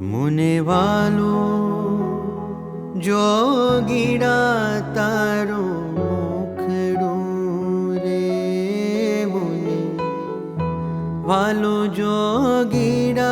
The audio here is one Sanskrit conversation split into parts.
মনে ভালো যোগিরা তারো মুখড়ু রে মনে। ভালো যোগিরা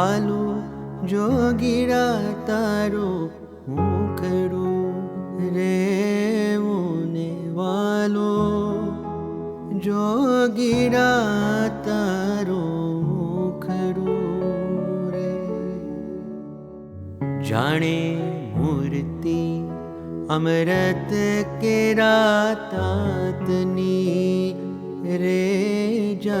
ভালো যোগীরা তারো মুখরু রে মনে ভালো যোগীরা गिरा तारु रे जा मूर्ति अमृत केरा तातनी रे जा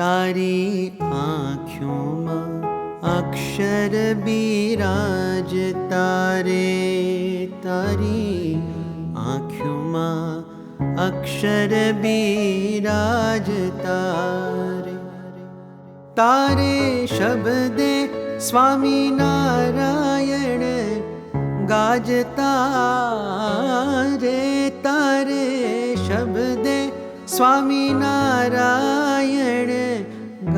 तारी आँखों में अक्षर बीराज तारे तारी आख्य में अक्षर बीराज तारे। तारे शब्दे स्वामी नारायण गाजता रे। तारे शब्दे स्वामी नारायण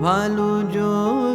ভালো জোর